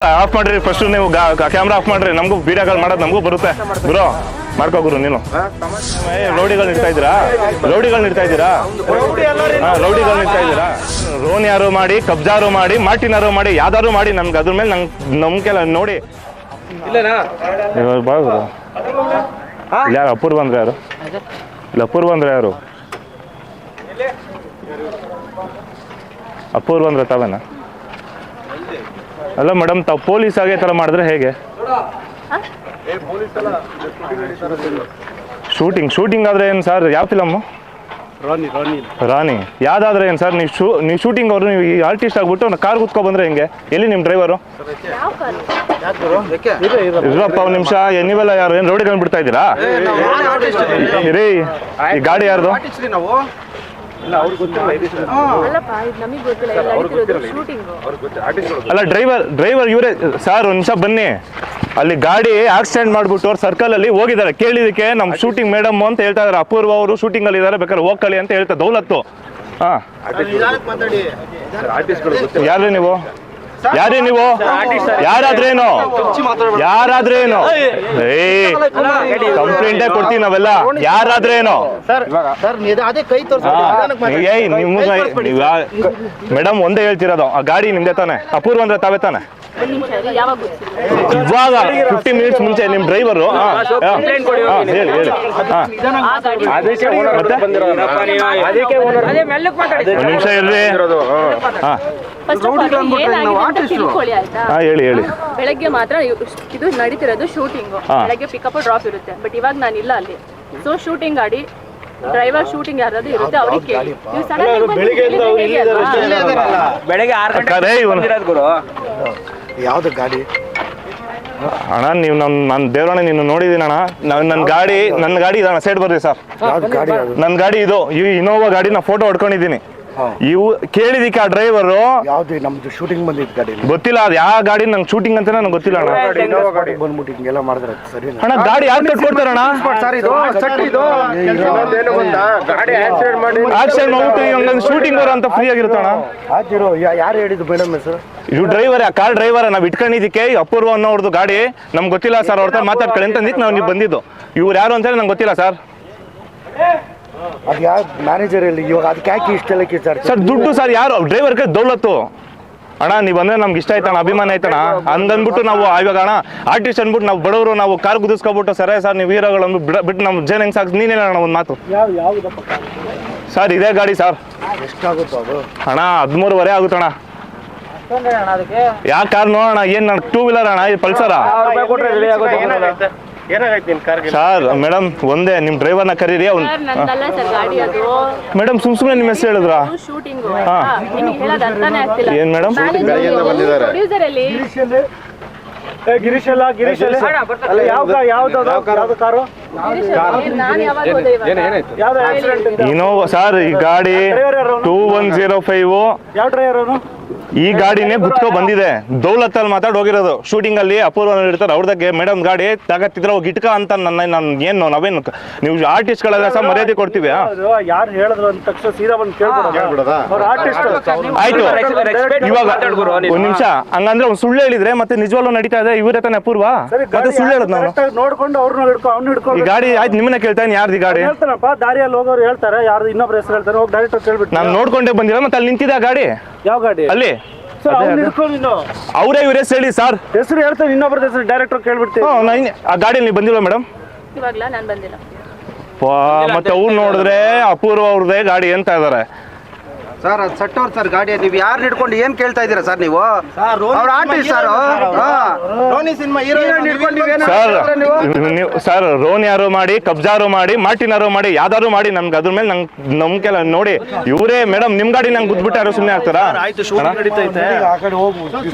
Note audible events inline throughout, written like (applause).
Of ಮಾಡ್ರಿ first ನೀವು camera off ಮಾಡ್ರಿ ನಮಗೂ ವಿಡಿಯೋಗಳು ಮಾಡೋದು ನಮಗೂ ಬರುತ್ತೆ. ಗುರು ಮಾಡ್ಕೋ ಗುರು ನೀನು. ಏ, ರೌಡಿಗಳು ಇಡ್ತಾ ಇದ್ದೀರಾ? ರೌಡಿಗಳು ಇಡ್ತಾ ಇದ್ದೀರಾ? ರೌಡಿಗಳು ಇಡ್ತಾ ಇದ್ದೀರಾ? ರೋನ್ ಯಾರು ಮಾಡಿ ಕಬ್ಜಾರು ಮಾಡಿ ಮಾಟಿನಾರು ಮಾಡಿ ಯಾವ್ದಾರು ಮಾಡಿ ನಮ್ಗೆ ಅದ್ರ ಮೇಲೆ ನಂಗೆ ನಂಬಿಕೆ ನೋಡಿ. ಬಾ ಗುರು. ಯಾರು ಅಪೂರ್ವ ಬಂದ್ರೆ ಯಾರು? ಇಲ್ಲ ಅಪೂರ್ವ ಬಂದ್ರೆ ಯಾರು? ಅಪೂರ್ವ ಬಂದ್ರೆ ತಾವೇನಾ? ಅಲ್ಲ ಮೇಡಮ್ ತಾವು ಪೊಲೀಸ್ ಆಗೇ ತರ ಮಾಡಿದ್ರೆ ಹೇಗೆ ಶೂಟಿಂಗ್ ಶೂಟಿಂಗ್ ಆದ್ರೆ ಏನು ಸರ್ ಯಾವ ಫಿಲಮ್ಮು ರಾಣಿ ಯಾವ್ದಾದ್ರೆ ಏನು ಸರ್ ನೀವು ಶೂ ನೀವು ಶೂಟಿಂಗ್ ಅವರು ನೀವು ಈ ಆರ್ಟಿಸ್ಟ್ ಆಗ್ಬಿಟ್ಟು ಕಾರ್ ಕುತ್ಕೊ ಬಂದ್ರೆ ಹೆಂಗೆ ಎಲ್ಲಿ ನಿಮ್ಮ ಡ್ರೈವರು ಇರಪ್ಪ ಒಂದು ನಿಮಿಷ ನೀವೆಲ್ಲ ಯಾರು ಏನು ರೋಡಿಗೆ ಬಿಡ್ತಾ ಇದ್ದೀರಾ ರೀ ಈ ಗಾಡಿ ಯಾರ್ದು ಅಲ್ಲ ಡ್ರೈವರ್ ಡ್ರೈವರ್ ಇವರೇ ಸರ್ ಒಂದು ನಿಮಿಷ ಬನ್ನಿ. ಅಲ್ಲಿ ಗಾಡಿ ಆಕ್ಸಿಡೆಂಟ್ ಮಾಡ್ಬಿಟ್ಟು ಅವ್ರು ಸರ್ಕಲ್ ಅಲ್ಲಿ ಹೋಗಿದ್ದಾರೆ. ಕೇಳಿದಕ್ಕೆ ನಮ್ ಶೂಟಿಂಗ್ ಮೇಡಮ್ ಅಂತ ಹೇಳ್ತಾ ಇದಾರೆ ಅಪೂರ್ವ ಅವರು ಶೂಟಿಂಗ್ ಅಲ್ಲಿ ಇದಾರೆ ಬೇಕಾದ್ರೆ ಹೋಗ್ಕಳಿ ಅಂತ ಹೇಳ್ತಾರೆ ದೌಲತ್ತು. ಹಾ. ಯಾರ್ರಿ ನೀವು? ಯಾರೇ ನೀವು ಯಾರಾದ್ರೇನು ಯಾರಾದ್ರೇನು ಏ ಕಂಪ್ಲೇಂಟೇ ಕೊಡ್ತೀವಿ ನಾವೆಲ್ಲ ಯಾರಾದ್ರೇನು ನಿಮ್ಗೆ ಮೇಡಮ್ ಒಂದೇ ಹೇಳ್ತಿರೋದು ಆ ಗಾಡಿ ನಿಮ್ದೆ ತಾನೆ ಅಪೂರ್ವ ಅಂದ್ರೆ ತಾವೇ ತಾನೆ ಇವಾಗ ಫಿಫ್ಟಿ ಮಿನಿಟ್ಸ್ ಮುಂಚೆ ನಿಮ್ ಡ್ರೈವರು ಹೇಳಿ ಹೇಳಿ ಒಂದ್ ನಿಮಿಷ ಇರ್ರಿ ಹಾ ಅಂತ ತಿಳ್ಕೊಳ್ಳಿ ಆಯ್ತಾ? ಹಾ ಹೇಳಿ ಹೇಳಿ. ಬೆಳಗ್ಗೆ ಮಾತ್ರ ಇವ್- ಇದು ನಡೀತಿರೋದು ಶೂಟಿಂಗ್ ಹಾ. ಬೆಳಗ್ಗೆ ಪಿಕಪ್ ಡ್ರಾಪ್ ಇರುತ್ತೆ. ಬಟ್ ಇವಾಗ ನಾನು ಇಲ್ಲ ಅಲ್ಲಿ. ಸೊ ಶೂಟಿಂಗ್ ಗಾಡಿ ಡ್ರೈವರ್ ಶೂಟಿಂಗ್ ಯಾರಾದ್ರೂ ಇರುತ್ತೆ ಅವ್ರಿಗೆ ಕೇಳಿ. ನೀವು ಸಡನ್ ಬೆಳಗ್ಗೆ ಆರು ಗಂಟೆ ಗುರು. ಯಾವ್ದು ಗಾಡಿ? ಅಣ್ಣ ನೀವು ನಮ್ಮ ನನ್ನ ದೇವ್ರಣ್ಣ ನೀನು ನೋಡಿದೀನ ಅಣ್ಣ ನಾನು ನನ್ನ ಗಾಡಿ ನನ್ನ ಗಾಡಿ ಇದಣ್ಣ ಸೈಡ್ ಬರ್ರಿ ಸರ್. ಯಾವ್ದು ಗಾಡಿ ಅದು? ನನ್ನ ಗಾಡಿ ಇದು ಈ ಇನೋವಾ ಗಾಡಿ ನಾ ಫೋಟೋ ಹೊಡ್ಕೊಂಡಿದ್ದೀನಿ. ಇವು ಕೇಳಿದಿಕ್ಕೆ ಆ ಡ್ರೈವರು ಯಾವ್ದು ನಮ್ದು ಶೂಟಿಂಗ್ ಬಂದಿದ್ ಗಾಡಿ ಗೊತ್ತಿಲ್ಲ ಅದು ಯಾವ ಗಾಡಿ ನಂಗೆ ಶೂಟಿಂಗ್ ಅಂತ ನಂಗೆ ಗೊತ್ತಿಲ್ಲ ಅಣ್ಣ. ಬಂದ್ಬಿಟ್ಟು ಹಿಂಗೆಲ್ಲ ಮಾಡಿದ್ರೆ ಸರಿ ಅಣ್ಣ ಗಾಡಿ ಯಾರು ಕಟ್ಕೊಡ್ತಾರಣ್ಣ ಸರ್ ಇದು ಸಟ್ ಇದು ಏನು ಗೊತ್ತಾ ಗಾಡಿ ಆಕ್ಸಿಡೆಂಟ್ ಮಾಡಿ ಆಕ್ಸಿಡೆಂಟ್ ಮಾಡ್ಬಿಟ್ಟು ಶೂಟಿಂಗ್ ಅಂತ ಫ್ರೀ ಆಗಿರುತ್ತಣ್ಣ. ಹಾಜಿರೋ ಯಾರು ಹೇಳಿದ್ದು ಮೇಡಮ್ ಹೆಸರು? ಇವ್ ಡ್ರೈವರ್ ಕಾರ್ ಡ್ರೈವರ್ ನಾವ್ ಇಟ್ಕೊಂಡಿದ್ದಕ್ಕೆ ಅಪೂರ್ವ ಅನ್ನೋರ್ದು ಗಾಡಿ. ನಮ್ಗೆ ಗೊತ್ತಿಲ್ಲ ಸರ್ ಅವ್ರ ಮಾತಾಡ್ಕೊಳ್ಳಿ ಅಂತ ನಿಂತು ನಾವು ನೀವು ಬಂದಿದ್ದು. ಇವ್ರು ಯಾರು ಅಂತ ಹೇಳಿ ನಂಗೆ ಗೊತ್ತಿಲ್ಲ ಸರ್ ಅದು ಯಾವ ಮ್ಯಾನೇಜರ್ ಇಲ್ಲಿ ಇವಾಗ ಅದಕ್ಕೆ ಯಾಕೆ ಇಷ್ಟೆಲ್ಲ ಕೇಳ್ತಾರೆ ಸರ್ ದುಡ್ಡು ಸರ್ ಯಾರು ಡ್ರೈವರ್ ಡ್ರೈವರ್ಗೆ ದೌಲತ್ತು ಅಣ್ಣ ನೀವು ಬಂದ್ರೆ ನಮ್ಗೆ ಇಷ್ಟ ಆಯ್ತಣ್ಣ ಅಭಿಮಾನ ಆಯ್ತಣ ಹಂಗಂದ್ಬಿಟ್ಟು ನಾವು ಇವಾಗ ಅಣ್ಣ ಆರ್ಟಿಸ್ಟ್ ಅಂದ್ಬಿಟ್ಟು ನಾವು ಬಡವರು ನಾವು ಕಾರ್ ಕುದಿಸ್ಕೊಬಿಟ್ಟು ಸರೇ ಸರ್ ನೀವು ಹೀರೋಗಳು ಅಂದ್ಬಿಟ್ಟು ಬಿಡ ಬಿಟ್ಟು ನಮ್ಮ ಜನ ಹೆಂಗ್ ಸಾಕು ನೀನೇ ಅಣ್ಣ ಒಂದು ಮಾತು ಸರ್ ಇದೇ ಗಾಡಿ ಸರ್ ಎಷ್ಟಾಗುತ್ತೋ ಅದು ಅಣ್ಣ ಹದಿಮೂರುವರೆ ಆಗುತ್ತಣ್ಣ ಯಾವ ಕಾರ್ ನೋಡೋಣ ಏನ್ ಟೂ ವೀಲರ್ ಅಣ್ಣ ಇದು ಪಲ್ಸರ ಏನಾಗೈತೆ ನಿನ್ ಕಾರ್ಗೆ? ಸರ್ ಮೇಡಮ್ ಒಂದೇ ನಿಮ್ಮ ಡ್ರೈವರ್ನ ಕರೀರಿ ಅವ್ನು ಸರ್ ನಂದಲ್ಲ ಸರ್ ಗಾಡಿ ಅದು. ಮೇಡಮ್ ಸುಮ್ ಸುಮ್ಮನೆ ನಿಮ್ಮ ಹೆಸರು ಹೇಳಿದ್ರಾ? ಶೂಟಿಂಗ್ ಏನು ಹೇಳೋದು ಅರ್ಥನೇ ಆಗ್ತಿಲ್ಲ. ಏನ್ ಮೇಡಮ್ ಪ್ರೊಡ್ಯೂಸರ್ ಅಲ್ಲಿ ಗಿರೀಶ್ ಅಲ್ಲ ಗಿರೀಶ್ ಅಲ್ಲ ಯಾವ ಯಾವ್ದು ಯಾವ್ದು ಕಾರು? ಇನೋವಾ ಸರ್ ಈ ಗಾಡಿ ಟೂ ಒನ್ ಜೀರೋ ಫೈವ್ ಈ ಗಾಡಿನೇ ಗುತ್ಕೋ ಬಂದಿದೆ. ದೌಲತ್ ಅಲ್ಲಿ ಮಾತಾಡ್ ಹೋಗಿರೋದು. ಶೂಟಿಂಗ್ ಅಲ್ಲಿ ಅಪೂರ್ವ ಇರ್ತಾರೆ. ಅವ್ರದಾಗೆ ಮೇಡಮ್ ಗಾಡಿ ತಗತ್ತಿದ್ರೆ. ಹೋಗಿ ಇಟ್ಕ ಅಂತ ನನ್ನ ನಾನು ಏನು ನಾವೇನು ನೀವು ಆರ್ಟಿಸ್ಟ್ಗಳ ಸಹ ಮರ್ಯಾದೆ ಕೊಡ್ತೀವಿ ಆ? ಯಾರು ಹೇಳಿದ್ರು ಅಂತ ತಕ್ಷಣ ಸೀದಾ ಬಂದು ಕೇಳ್ಬಿಡೋದು? ಅವ್ರ ಆರ್ಟಿಸ್ಟ್ ಆಯ್ತು. ಇವಾಗ ಒಂದ್ ನಿಮಿಷ. ಹಂಗಂದ್ರೆ ಒಂದು ಸುಳ್ಳು ಹೇಳಿದ್ರೆ ಮತ್ತೆ ನಿಜವಾಗ್ಲೂ ನಡೀತಾ ಇದೆ. ಇವರೇ ತಾನೆ ಅಪೂರ್ವ? ಮತ್ತೆ ಸುಳ್ಳು ಹೇಳೋದು ನಾನು? ನೋಡ್ಕೊಂಡು ಅವ್ರನ್ನ ಹಿಡ್ಕೊ ಅವ್ನು ಈ ಗಾಡಿ ಆಯ್ತು ನಿಮ್ಮನ್ನ ಕೇಳ್ತಾ ಇದ್ದೀನಿ ಯಾರ್ದು ಈ ಗಾಡಿ? ಹೇಳ್ತಾರಪ್ಪ ದಾರಿಯಲ್ಲಿ ಹೋಗೋರು ಹೇಳ್ತಾರೆ ಯಾರು ಇನ್ನೊಬ್ರ ಹೆಸರು ಹೇಳ್ತಾರೆ ಹೋಗಿ ಡೈರೆಕ್ಟ್ ಕೇಳ್ಬಿಟ್ಟು ನಾನು ನೋಡ್ಕೊಂಡೆ ಬಂದಿಲ್ಲ ಮತ್ತೆ ಅಲ್ಲಿ ನಿಂತಿದೆ ಆ ಗಾಡಿ? ಯಾವ ಗಾಡಿ? ಅಲ್ಲಿ? ಸರ್ ಅವ್ನು ಹಿಡ್ಕೊಂಡು ನೀನು. ಅವರೇ ಇವ್ರ ಹೆಸರು ಹೇಳಿ ಸರ್. ಹೆಸರು ಹೇಳ್ತಾರೆ ಇನ್ನೊಬ್ರ ಹೆಸರು ಡೈರೆಕ್ಟ್ ಕೇಳ್ಬಿಡ್ತೀವಿ ಹ್ಞೂ ನಾನು ಆ ಗಾಡಿಯಲ್ಲಿ ನೀವು ಬಂದಿಲ್ವಾ ಮೇಡಮ್? ಇವಾಗ್ಲ ನಾನು ಬಂದಿಲ್ಲ. ಮತ್ತೆ ಅವ್ರು ನೋಡಿದ್ರೆ ಅಪೂರ್ವ ಅವ್ರದೇ ಗಾಡಿ ಅಂತ ಇದಾರೆ. ಸರ್ ಅದು ಸಟ್ಟವ್ರು ಸರ್ ಗಾಡಿ ನೀವು ಯಾರು ಹಿಡ್ಕೊಂಡು ಏನ್ ಕೇಳ್ತಾ ಇದ್ದೀರಾ ಸರ್ ನೀವು? ಅವ್ರ artist sir Roni cinema hero sir ನೀವು? ಸರ್ ರೋನ್ ಯಾರು ಮಾಡಿ ಕಬ್ಜಾರು ಮಾಡಿ ಮಾರ್ಟಿನಾರು ಮಾಡಿ ಯಾವ್ದಾರು ಮಾಡಿ ನಮ್ಗೆ ಅದ್ರ ಮೇಲೆ ನಂಗೆ ನಂಬಿಕೆಲ್ಲ ನೋಡಿ ಇವರೇ ಮೇಡಮ್ ನಿಮ್ ಗಾಡಿ ನಂಗೆ ಗುದ್ಬಿಟ್ಟು ಯಾರು ಸುಮ್ಮನೆ ಆಗ್ತಾರಾ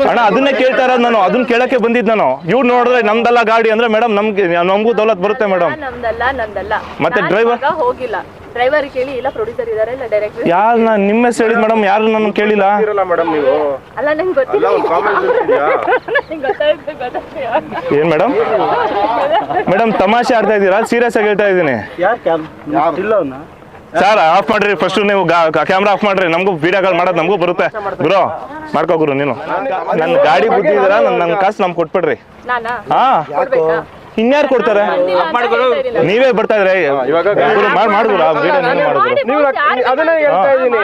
ಅಣ್ಣ? ಅದನ್ನೇ ಕೇಳ್ತಾ ಇರೋದು ನಾನು. ಅದನ್ನ ಕೇಳಕ್ಕೆ ಬಂದಿದ್ದು ನಾನು. ಇವ್ರು ನೋಡಿದ್ರೆ ನಮ್ದಲ್ಲ ಗಾಡಿ ಅಂದ್ರೆ ಮೇಡಮ್ ನಮ್ಗೆ ನಮಗೂ ದೌಲತ್ ಬರುತ್ತೆ ಮೇಡಮ್. ನಮ್ದಲ್ಲ ಮತ್ತೆ ಡ್ರೈವರ್ ಹೋಗಿಲ್ಲ. ಡ್ರೈವರ್ ಕೇಳಿ ಇಲ್ಲ ಪ್ರೊಡ್ಯೂಸರ್ ಇದಾರೆ ಇಲ್ಲ ಡೈರೆಕ್ಟರ್ ಯಾರು ನಾನು ನಿಮ್ಮ ಹೆಸರು ಹೇಳಿದ್ ಮೇಡಮ್ ಯಾರು ನನ್ನ ಕೇಳಿಲ್ಲ. ಇರಲ್ಲ ಮೇಡಮ್ ನೀವು? ಅಲ್ಲ ನಂಗೆ ಒಂದು ಇದೆಯಾ ಏನ್ ಮೇಡಮ್ ಮೇಡಮ್ ತಮಾಷೆ ಆಡ್ತಾ ಇದ್ದೀರಾ? ಸೀರಿಯಸ್ ಆಗಿ ಹೇಳ್ತಾ ಇದ್ದೀನಿ. ಇಲ್ಲ ಅವನ? ಸರ್ ಆಫ್ ಮಾಡ್ರಿ. ಫಸ್ಟ್ ನೀವು ಕ್ಯಾಮ್ರಾ ಆಫ್ ಮಾಡ್ರಿ. ನಮಗೂ ವಿಡಿಯೋಗಳು ಮಾಡೋದು ನಮಗೂ ಬರುತ್ತೆ. ಗುರು ಮಾಡ್ಕೋ ಗುರು ನೀನು. ನನ್ನ ಗಾಡಿ ಬುದ್ಧಿದ್ದೀರ ನನ್ನ ನನ್ನ ಕಾಸು ನಮ್ಗೆ ಕೊಟ್ಬಿಡ್ರಿ. ಹಾ. ಇನ್ಯಾರು ಕೊಡ್ತಾರೆ. ನೀವೇ ಬರ್ತಾ ಇದ್ರೆ ಇವಾಗ ಗುರು ಮಾಡಿ ಮಾಡ್ಗುರು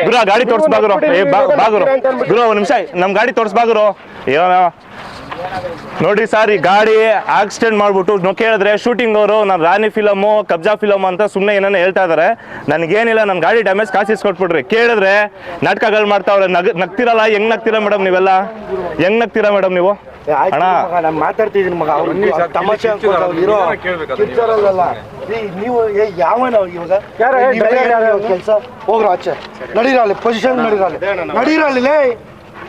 ಗುರು ಗಾಡಿ ತೋರ್ಸ್ಬಾಗುರು ಏ ಬಾಗುರು. ಗುರು ಒಂದ್ ನಿಮಿಷ ನಮ್ ಗಾಡಿ ತೋರ್ಸ್ಬಾಗುರು ಅಯ್ಯೋ ನೋಡ್ರಿ ಸರ್ ಈ ಗಾಡಿ ಆಕ್ಸಿಡೆಂಟ್ ಮಾಡ್ಬಿಟ್ಟು ನೋ ಕೇಳಿದ್ರೆ ಶೂಟಿಂಗ್ ಅವರು ನಾನು ರಾಣಿ ಫಿಲಮು ಕಬ್ಜಾ ಫಿಲಮ್ ಅಂತ ಸುಮ್ಮನೆ ಏನೇನೋ ಹೇಳ್ತಾ ಇದಾರೆ. ನನಗೇನಿಲ್ಲ ನನ್ನ ಗಾಡಿ ಡ್ಯಾಮೇಜ್ ಕಾಸು ಇಸ್ಕೊಟ್ಬಿಡ್ರಿ. ಕೇಳಿದ್ರೆ ನಾಟಕಗಳು ಮಾಡ್ತಾವ್ರೆ. ನಗ್ ನಗ್ತಿರಲ್ಲ? ಹೆಂಗ್ ನಗ್ತೀರಾ ಮೇಡಮ್ ನೀವೆಲ್ಲ? ಹೆಂಗ್ ನಗ್ತೀರಾ ಮೇಡಮ್ ನೀವು? ಅಣ್ಣ. ನಾನು ಮಾತಾಡ್ತಿದ್ದೀನಿ ಮಗ. ಅವ್ರು ತಮಾಷೆ ಇರೋ ಕಿರ್ಚಾರಲ್ಲ ಏ, ನೀವು ಏ, ಯಾವನ ಅವ್ರು ಇವಾಗ? ಕೆಲಸ? ಹೋಗ್ರ ಆಚೆ. ನಡೀರಲ್ಲಿ ಪೊಸಿಷನ್ ನಡೀರಲ್ಲಿ ನಡೀರಲ್ಲಿ ಲೇ.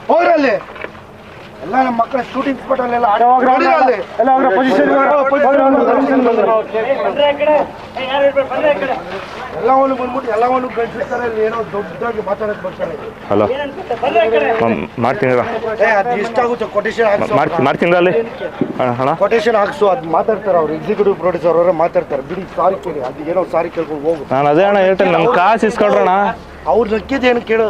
ಹೋಗ್ರಲ್ಲಿ ಎಲ್ಲ ನಮ್ಮ ಮಕ್ಕಳ ಶೂಟಿಂಗ್ ಸ್ಪಾಟ್ ಅಲ್ಲೆಲ್ಲ ಎಲ್ಲವನ್ನು ಬಂದ್ಬಿಟ್ಟು ಎಲ್ಲವನ್ನು ಗಂಟಿಸ್ತಾರೆ ಇಲ್ಲಿ ಏನೋ ದೊಡ್ಡದಾಗಿ ಮಾತಾಡಕ್ಕೆ ಬರ್ತಾರೆ. ಹಲೋ. ಮಾಡ್ತೀನಿ ಏ ಅದು ಎಷ್ಟಾಗುತ್ತೆ ಕೊಟೇಶನ್ ಹಾಕ್ಸು ಮಾಡ್ತೀನಿ ಮಾಡ್ತೀನಿ ಅಲ್ಲಿ. ಅಣ್ಣ ಕೊಟೇಶನ್ ಹಾಕ್ಸು ಅದು ಮಾತಾಡ್ತಾರೆ ಅವ್ರು ಎಕ್ಸಿಕ್ಯೂಟಿವ್ ಪ್ರೊಡ್ಯೂಸರ್ ಅವರೇ ಮಾತಾಡ್ತಾರೆ. ಬಿಡಿ ಸಾರಿ ಕೇಳಿ ಅದು ಏನೋ ಸಾರಿ ಕೇಳ್ಕೊಂಡು ಹೋಗು. ನಾನು ಅದೇ ಅಣ್ಣ ಹೇಳ್ತೇನೆ ನಮ್ಮ ಕಾಸು ಇಸ್ಕೊಳ್ರಣ ಅವ್ರು ನಕ್ಕಿದ್ದೇನು ಕೇಳು.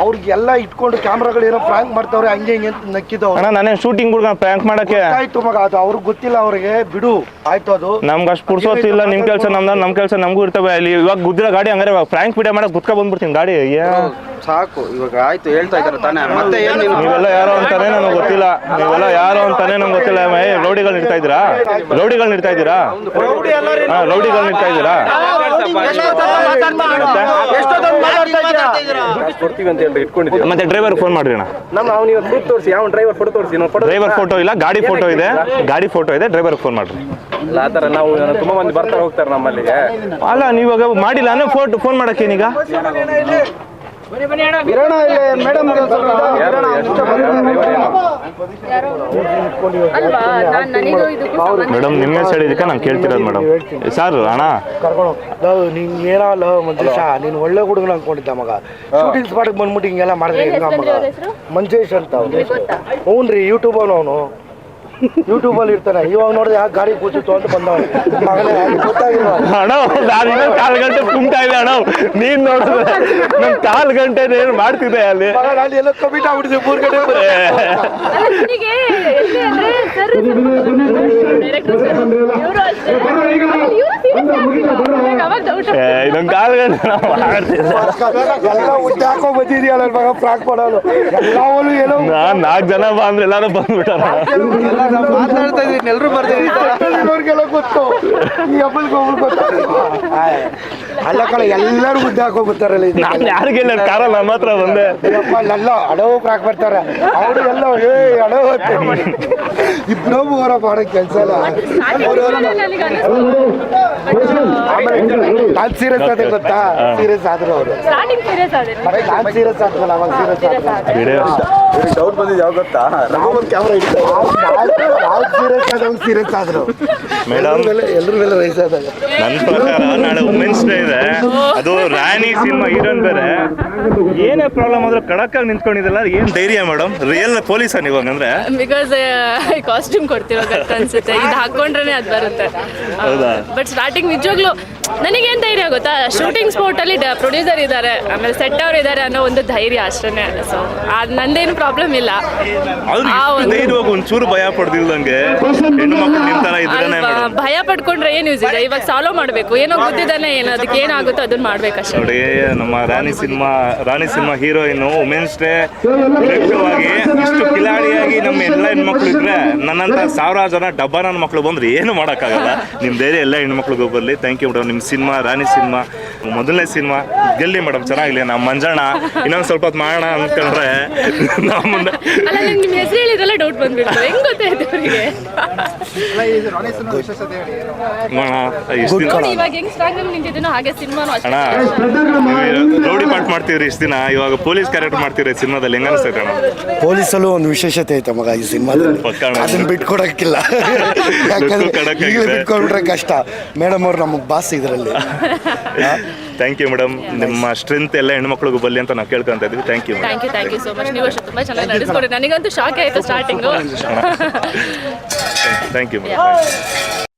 ಅವ್ರಿಗೆ ಎಲ್ಲ ಇಟ್ಕೊಂಡು ಕ್ಯಾಮ್ರಾಗಳು ಏನೋ ಫ್ರಾಂಕ್ ಮಾಡ್ತಾವ್ರೆ ಹಂಗೆ ಹಿಂಗೆ ಅಂತ ನಕ್ಕಿದವ್ರು. ಅಣ್ಣ ನಾನೇ ಶೂಟಿಂಗ್ ಹುಡುಗ ಪ್ರ್ಯಾಂಕ್ ಮಾಡಕ್ಕೆ? ಆಯ್ತು ಮಗ ಅದು ಅವ್ರಿಗೆ ಗೊತ್ತಿಲ್ಲ ಅವ್ರಿಗೆ. ಬಿಡು ಆಯ್ತು ಅದು. ನಮ್ಗೆ ಅಷ್ಟು ಪುರ್ಸೋತ್ ಇಲ್ಲ ನಿಮ್ ಕೆಲಸ ನಮ್ದ ನಮ್ ಕೆಲಸ ನಮಗೂ ಇರ್ತವೆ. ಅಲ್ಲಿ ಇವಾಗ ಗುದ್ದಿರೋ ಗಾಡಿ ಹಂಗಾರೆ ಫ್ರ್ಯಾಂಕ್ ವಿಡಿಯೋ ಮಾಡಕ್ ಗುತ್ಕ ಬಂದ್ಬಿಡ್ತೀನಿ ಗಾಡಿ. ಏ. ಸಾಕು ಇವಾಗ ಆಯ್ತು ಹೇಳ್ತಾ ಇದ್ದಾರೆ ತಾನೇ. ಮತ್ತೆ ಏನ್ ನೀನು? ನೀವೆಲ್ಲ ಯಾರೋ ಅಂತಾನೆ ನನಗೆ ಗೊತ್ತಿಲ್ಲ. ನೀವೆಲ್ಲ ಯಾರೋ ಅಂತಾನೆ ನಂಗೆ ಗೊತ್ತಿಲ್ಲ. ಏ ರೌಡಿಗಳು ನಿಡ್ತಾ ಇದ್ದೀರಾ? ರೌಡಿಗಳು ನಿಡ್ತಾ ಇದ್ದೀರಾ? ಹಾ ರೌಡಿಗಳು ನಿಡ್ತಾ ಇದ್ದೀರಾ? ಕೊಡ್ತೀವಿ ಅಂತ ಹೇಳಿ ಇಟ್ಕೊಂಡಿದ್ದೀವಿ ಮತ್ತೆ ಡ್ರೈವರ್ ಫೋನ್ ಮಾಡ್ರಿ ಅಣ್ಣ. ನಮ್ಮ ಅವ್ನು ಇವತ್ತು ಪ್ರೂಫ್ ತೋರಿಸಿ ಯಾವ ಡ್ರೈವರ್ ಫೋಟೋ ತೋರಿಸಿ ನಾವು ಫೋಟೋ ಡ್ರೈವರ್ ಫೋಟೋ ಇಲ್ಲ ಗಾಡಿ ಫೋಟೋ ಇದೆ. ಗಾಡಿ ಫೋಟೋ ಇದೆ ಡ್ರೈವರ್ ಫೋನ್ ಮಾಡ್ರಿ. ಇಲ್ಲ ಆ ಥರ ನಾವು ತುಂಬಾ ಮಂದಿ ಬರ್ತಾರೆ ಹೋಗ್ತಾರೆ ನಮ್ಮಲ್ಲಿ ಅಲ್ಲ ನೀವಾಗ ಮಾಡಿಲ್ಲ ಅಂದ್ರೆ ಫೋಟೋ ಫೋನ್ ಮಾಡಕ್ಕೇನೀಗ ಕಿರಣ ಇಲ್ಲಿ ಮೇಡಮ್ ನಿಮ್ಮ ಹೆಸರು ಇದಕ್ಕೆ ನಾನು ಕೇಳ್ತಿರೋದು ಮೇಡಮ್. ಸರ್ ಅಣ್ಣ. ಕರ್ಕೊಂಡು ನಿಂಗೆ ನೀನ್ ಏನಲ್ಲ ಮಂಜೇಶ ನೀನ್ ಒಳ್ಳೆ ಹುಡುಗನ ಅನ್ಕೊಂಡಿದ್ದ ಮಗ. ಶೂಟಿಂಗ್ ಸ್ಪಾಟ್ಗೆ ಬಂದ್ಬಿಟ್ಟು ಹಿಂಗೆಲ್ಲ ಮಾಡಿದ್ರೆ? ಮಂಜೇಶ್ ಅಂತ ಹ್ಞೂ ರೀ ಯೂಟ್ಯೂಬ್ ಅವನು. ಯೂಟ್ಯೂಬ್ ಅಲ್ಲಿ ಇರ್ತಾನೆ. ಇವಾಗ ನೋಡಿದ್ರೆ ಯಾಕೆ ಗಾಡಿ ಕೂತಿತ್ತು ಅಂತ ಬಂದವನು. ಮಗನೇ ಗೊತ್ತಾಗಿಲ್ಲ. ಅಣ್ಣ ನಾನು ಇನ್ನೊಂದು ಕಾಲು ಗಂಟೆ ಕುಂಟಾ ಇದೆ ಅಣ್ಣ. ನೀನ್ ನೋಡಿದ್ರೆ ನನ್ ಕಾಲು ಗಂಟೆ ಏನು ಮಾಡ್ತಿದ್ದೆ ಅಲ್ಲಿ? ಮಗ ನಾನು ಎಲ್ಲ ಕಮಿಟ್ ಆಗ್ಬಿಟ್ಟಿದೆ ಮೂರ್ ಗಂಟೆ ಅಲ್ಲ ಇನ್ನೊಂದು ಕಾಲು ಗಂಟೆ ನಾವು ಮಾಡ್ತಿದ್ದೆ ಎಲ್ಲ ಉದ್ದ ಹಾಕೋ ಮಗ ಫ್ರಾಕ್ ಮಾಡೋದು. ಎಲ್ಲವೂ ಏನೋ ನಾನ್ ನಾಲ್ಕು ಜನ ಬಾ ಅಂದ್ರೆ ಎಲ್ಲಾರು ಬಂದ್ಬಿಟ್ಟಾರ. ಮಾತಾಡ್ತಾ ಇದ್ದೀನಿ ಎಲ್ಲರೂ ಬರ್ತೀವಿ. ಗೊತ್ತು. ಈ ಹಬ್ಬಕ್ಕೆ ಹೋಗ್ಬಿಟ್ಟು ಗೊತ್ತಾಗಿಲ್ವಾ? (laughs) ಅಲ್ಲ ಕಣ ಎಲ್ಲರೂ ಉದ್ದ ಹಾಕೋ ಬರ್ತಾರಲ್ಲ ಇದು ನಾನು ಯಾರಿಗೆಲ್ಲ ಕಾರ ನಮ್ಮ ಹತ್ರ ಬಂದೆ. ಅಪ್ಪ ಅಲ್ಲ ಅಡವು ಪ್ರಾಕ್ ಬರ್ತಾರೆ. ಅವರು ಎಲ್ಲ ಏ ಅಡವು ಇಬ್ರು ಮೂವರ ಮಾಡೋ ಕೆಲಸ ಇಲ್ಲ ನಾನ್ ಸೀರಿಯಸ್ ಆದ್ರೆ ಗೊತ್ತಾ? ಸೀರಿಯಸ್ ಆದ್ರು ಅವರು. ಸ್ಟಾರ್ಟಿಂಗ್ ಸೀರಿಯಸ್ ಆದ್ರೆ ನಾನ್ ಸೀರಿಯಸ್ ಆದ್ರಲ್ಲ ಅವಾಗ ಸೀರಿಯಸ್ ಸೀರಿಯಸ್ ಆದ್ರೆ. ಡೌಟ್ ಬಂದಿದ್ ಯಾವ ಗೊತ್ತಾ? ಕ್ಯಾಮ್ರಾ ನಾವು ಸೀರಿಯಸ್ ಆದ್ರೆ ಸೀರಿಯಸ್ ಆದ್ರು. ಮೇಡಮ್ ಎಲ್ರ ಮೇಲೆ ರೈಸ್ ಆದಾಗ. ನನ್ನ ಪ್ರಕಾರ ನಾಳೆ ವುಮೆನ್ಸ್ ಡೇ ಇದೆ ರಾಣಿ ಸಿನಿಮಾ ಹೀರೋನ್ ಬೇರೆ ಏನೇ ಪ್ರಾಬ್ಲಮ್ ಆದ್ರೂ ಕಡಕ್ಕಾಗಿ ನಿಂತ್ಕೊಂಡಿದ್ದಲ್ಲ ಏನ್ ಧೈರ್ಯ ಮೇಡಮ್ ರಿಯಲ್ ಪೊಲೀಸ್ ನೀವು ಹಂಗಂದ್ರೆ? ಬಿಕಾಸ್ ಕಾಸ್ಟ್ಯೂಮ್ ಕೊಡ್ತಿರೋ ಅನ್ಸುತ್ತೆ. ಇದು ಹಾಕೊಂಡ್ರೆ ಅದು ಬರುತ್ತೆ. ಹೌದಾ? ಬಟ್ ಸ್ಟಾರ್ಟಿಂಗ್ ನಿಜವಾಗ್ಲೂ ನನಗೇನು ಧೈರ್ಯ ಗೊತ್ತಾ? ಶೂಟಿಂಗ್ ಸ್ಪಾಟಲ್ಲಿ ಪ್ರೊಡ್ಯೂಸರ್ ಇದ್ದಾರೆ. ಆಮೇಲೆ ಸೆಟ್ ಅವ್ರು ಇದ್ದಾರೆ ಅನ್ನೋ ಒಂದು ಧೈರ್ಯ ಅಷ್ಟೇ ಸೊ ಅದು ನಂದೇನು ಪ್ರಾಬ್ಲಮ್ ಇಲ್ಲ. ಧೈರ್ಯವಾಗಿ ಒಂಚೂರು ಭಯ ಪಡ್ದಿಲ್ದಂಗೆ ಭಯ ಪಡ್ಕೊಂಡ್ರೆ ಏನು ಯೂಸ್ ಇದೆ? ಇವಾಗ ಸಾಲ್ವ್ ಮಾಡಬೇಕು. ಏನೋ ಗೊತ್ತಿದ್ದಾನೆ ಏನೋ ಅದಕ್ಕೆ ಏನಾಗುತ್ತೋ ಅದನ್ನ ಮಾಡ್ಬೇಕಷ್ಟೇ ನಮ್ಮ Rani cinema Rani cinema heroine women's day ಪ್ರಯುಕ್ತವಾಗಿ ಇಷ್ಟು ಎಲ್ಲ ಹೆಣ್ಮಕ್ಳು ಇದ್ರೆ ನನ್ನಂತ ಸಾವಿರಾರು ಜನ ಡಬ್ಬ ನನ್ನ ಮಕ್ಳು ಬಂದ್ರೆ ಏನು ಮಾಡೋಕ್ಕಾಗಲ್ಲ. ನಿಮ್ಮ ಧೈರ್ಯ ಎಲ್ಲ ಹೆಣ್ಮಕ್ಳಿಗೂ ಬರಲಿ. ಥ್ಯಾಂಕ್ ಯು ಮೇಡಮ್ ನಿಮ್ಮ ಸಿನಿಮಾ ರಾಣಿ ಸಿನಿಮಾ ಮೊದಲನೇ ಸಿನಿಮಾ. ಗೆಲ್ಲಿ ಮೇಡಮ್ ಚೆನ್ನಾಗಿಲ್ಲ ನಮ್ಮ ಮಂಜಣ್ಣ. ಇನ್ನೊಂದು ಸ್ವಲ್ಪ ಹೊತ್ತು ಮಾಡೋಣ ಅಂದ್ಕೊಂಡ್ರೆ ನಮ್ಮನ್ನ ನಿಮ್ಮ ಹೆಸರು ಹೇಳಿದ್ರಲ್ಲ ಡೌಟ್ ಬಂದ್ಬಿಡ್ತು. ಹೆಂಗ್ ಗೊತ್ತಾಯ್ತು ಅವರಿಗೆ? ಮಾಡೋಣ ಇಷ್ಟು ದಿನ ನೋಡಿ ಇವಾಗ ಹೆಂಗ್ ಸ್ಟ್ರಾಂಗ್ ಆಗಿ ನಿಂತಿದ್ದೀನೋ ಹಾಗೆ ಸಿನಿಮಾನು ಅಣ್ಣ ಅಷ್ಟೇ ರೌಡಿ ಪಾಟ್ ಮಾಡ್ತೀವ್ರಿ ಇಷ್ಟು ದಿನ. ಇವಾಗ ಪೊಲೀಸ್ ಕ್ಯಾರೆಕ್ಟರ್ ಮಾಡ್ತೀರಿ ಸಿನಿಮಾದಲ್ಲಿ. ಹೆಂಗ ಅನಿಸ್ತೈತೆ ಅಣ್ಣ? ಪೊಲೀಸಲ್ಲೂ ಒಂದು ವಿಶೇಷತೆ ಐತೆ ಮಗ ಈ ಪಕ್ಕ. ಅದನ್ನ ಬಿಟ್ಕೊಡಕ್ಕಿಲ್ಲ. ಯಾಕಂದ್ರೆ ಕೊಡಕ್ಕಾಗಿದೆ. ಈಗಲೇ ಕಷ್ಟ. ಮೇಡಮ್ ಅವ್ರು ನಮಗೆ ಬಾಸ್ ಇದರಲ್ಲಿ. ಥ್ಯಾಂಕ್ ಯು ಮೇಡಮ್ ನಿಮ್ಮ ಸ್ಟ್ರೆಂತ್ ಎಲ್ಲ ಹೆಣ್ಮಕ್ಳಿಗೂ ಬಲ್ಲಿ ಅಂತ ನಾವು ಕೇಳ್ಕೊಂತ ಇದ್ವಿ. Thank you thank you thank you so much ನೀವು ಅಷ್ಟು ತುಂಬಾ ಚೆನ್ನಾಗಿ ನಡೆಸ್ಕೊಡಿ. ನನಗಂತೂ ಶಾಕ್ ಆಯ್ತು ಸ್ಟಾರ್ಟಿಂಗು ಥ್ಯಾಂಕ್ ಯು ಮೇಡಮ್